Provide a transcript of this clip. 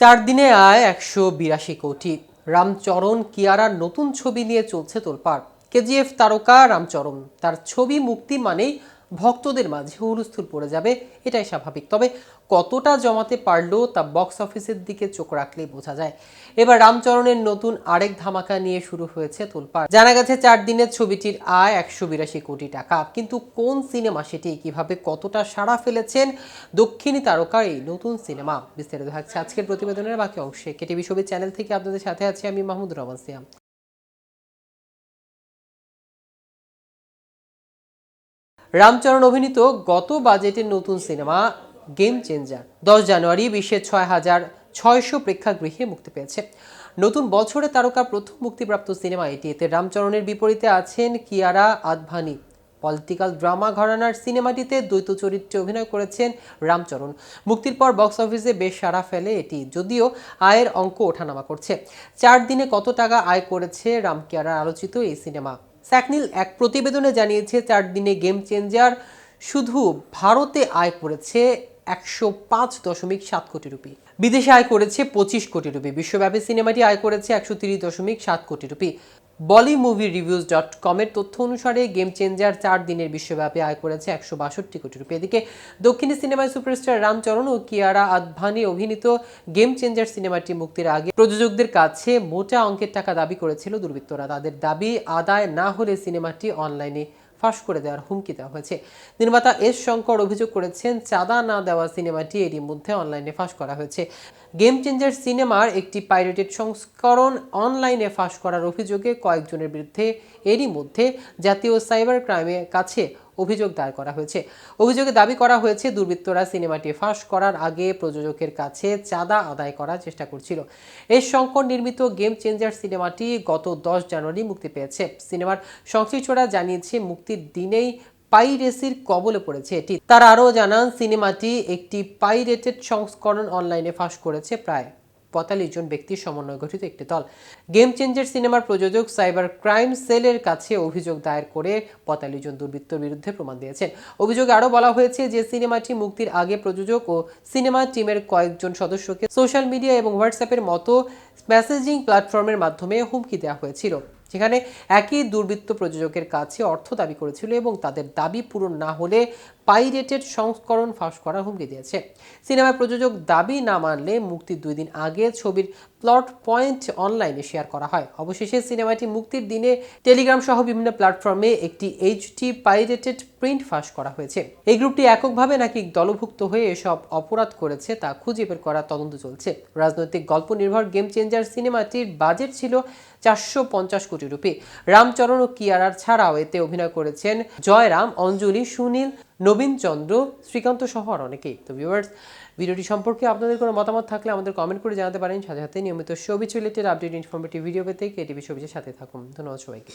চার দিনে আয় একশো বিরাশি কোটি। রামচরণ কিয়ারার নতুন ছবি নিয়ে চলছে তোলপাড়। কেজিএফ তারকা রামচরণ, তার ছবি মুক্তি মানেই ভক্তদের মাঝে হুলস্থুল পড়ে যাবে, এটাই স্বাভাবিক। তবে কতটা জমাতে পারল তা বক্স অফিসের দিকে চোখ রাখলেই বোঝা যায়। এবার রামচরণের নতুন আরেক ধামাকা নিয়ে শুরু হয়েছে তোলপাড়। জানা গেছে চার দিনের ছবিটির আয় একশো বিরাশি কোটি টাকা। কিন্তু কোন সিনেমা সেটি, কীভাবে কতটা সাড়া ফেলেছেন দক্ষিণী তারকার এই নতুন সিনেমা? বিস্তারিত থাকছে আজকের প্রতিবেদনের বাকি অংশে। কেটিভি ছবি চ্যানেল থেকে আপনাদের সাথে আছি আমি মাহমুদ রহমান সিয়াম। রামচরণ অভিনীত গত বাজেটের নতুন সিনেমা গেম চেঞ্জার দশ জানুয়ারি বিশ্বের ছয় হাজার ছয়শো প্রেক্ষাগৃহে মুক্তি পেয়েছে। নতুন বছরে তারকা প্রথম মুক্তিপ্রাপ্ত সিনেমা এটি। এতে রামচরণের বিপরীতে আছেন কিয়ারা আদভানি। পলিটিক্যাল ড্রামা ঘরানার সিনেমাটিতে দ্বৈত চরিত্রে অভিনয় করেছেন রামচরণ। মুক্তির পর বক্স অফিসে বেশ সাড়া ফেলে এটি, যদিও আয়ের অঙ্ক ওঠানামা করছে। চার দিনে কত টাকা আয় করেছে রামকিয়ারার আলোচিত এই সিনেমা? স্যাকনিল এক প্রতিবেদনে জানিয়েছে, চার দিনে গেম চেঞ্জার শুধু ভারতে আয় করেছে একশো পাঁচ দশমিক সাত কোটি রুপি। বিদেশে আয় করেছে পঁচিশ কোটি রুপি। বিশ্বব্যাপী সিনেমাটি আয় করেছে একশো তিরিশ দশমিক সাত কোটি রুপি। বলি মুভি রিভিউজ ডট কমের তথ্য অনুসারে গেম চেঞ্জার চার দিনের বিশ্বব্যাপী আয় করেছে একশো বাষট্টি কোটি রুপি। এদিকে দক্ষিণী সিনেমায় সুপারস্টার রামচরণ ও কিয়ারা আদভানি অভিনীত গেম চেঞ্জার সিনেমাটি মুক্তির আগে প্রযোজকদের কাছে মোটা অঙ্কের টাকা দাবি করেছিল দুর্বৃত্তরা। তাদের দাবি, আদায় না হলে সিনেমাটি অনলাইনে ফাঁস করে দেওয়ার হুমকি দেওয়া হয়েছে। নির্মাতা এস শঙ্কর অভিযোগ করেছেন, চাঁদা না দেওয়া সিনেমাটি এরই মধ্যে অনলাইনে ফাঁস করা হয়েছে। গেম চেঞ্জার সিনেমার একটি পাইরেটেড সংস্করণ অনলাইনে ফাঁস করার অভিযোগে কয়েকজনের বিরুদ্ধে এরই মধ্যে জাতীয় সাইবার ক্রাইমের কাছে অভিযোগ দায়ের করা হয়েছে। অভিযোগে দাবি করা হয়েছে, দুর্বৃত্তরা সিনেমাটি ফাঁস করার আগে প্রযোজকের কাছে চাঁদা আদায় করার চেষ্টা করছিল। এস শঙ্কর নির্মিত গেম চেঞ্জার সিনেমাটি গত দশ জানুয়ারি মুক্তি পেয়েছে। সিনেমার সংশ্লিষ্টরা জানিয়েছে, মুক্তির দিনেই পাইরেসির কবলে পড়েছে এটি। তারা আরও জানান, সিনেমাটি একটি পাইরেটেড সংস্করণ অনলাইনে ফাঁস করেছে প্রায় পঁয়তাল্লিশ জন ব্যক্তির সমন্বয়ে গঠিত একটি দল। গেম চেঞ্জার সিনেমার প্রযোজক সাইবার ক্রাইম সেলের কাছে অভিযোগ দায়ের করে পঁয়তাল্লিশ জন দুর্বৃত্তর বিরুদ্ধে প্রমাণ দিয়েছেন। অভিযোগে আরও বলা হয়েছে যে সিনেমাটি মুক্তির আগে প্রযোজক ও সিনেমা টিমের কয়েকজন সদস্যকে সোশ্যাল মিডিয়া এবং হোয়াটসঅ্যাপের মতো মেসেজিং প্ল্যাটফর্মের মাধ্যমে হুমকি দেওয়া হয়েছিল। যেখানে একই দুর্বৃত্ত প্রযোজকের কাছে অর্থ দাবি করেছিল এবং তাদের দাবি পূরণ না হলে পাইরেটেড সংস্করণ ফাঁস করার হুমকি দিয়েছে। সিনেমার প্রযোজক দাবি না মানলে মুক্তির দুই দিন আগে ছবির প্লট পয়েন্ট অনলাইনে শেয়ার করা হয়। অবশেষে সিনেমাটি মুক্তির দিনে টেলিগ্রাম সহ বিভিন্ন প্ল্যাটফর্মে একটি এইচটি পাইরেটেড প্রিন্ট ফাঁস করা হয়েছে। এই গ্রুপটি এককভাবে নাকি দলভুক্ত হয়ে এসব অপরাধ করেছে তা খুঁজে বের করার তদন্ত চলছে। রাজনৈতিক গল্প নির্ভর গেম চেঞ্জার সিনেমাটির বাজেট ছিল চারশো পঞ্চাশ কোটি রুপি। রামচরণ ও কিয়ারার ছাড়াও এতে অভিনয় করেছেন জয়রাম, অঞ্জলি, সুনীল, নবীন চন্দ্র, শ্রীকান্ত সহ আর অনেকেই। তো ভিউয়ার্স ভিডিওটি সম্পর্কে আপনাদের কোনো মতামত থাকলে আমাদের কমেন্ট করে জানাতে পারেন। সাথে সাথে নিয়মিত ছবি রিলেটেড আপডেট ইনফরমেটিভ ভিডিও পেতে কেটিভি ছবির সাথে থাকুন। ধন্যবাদ সবাইকে।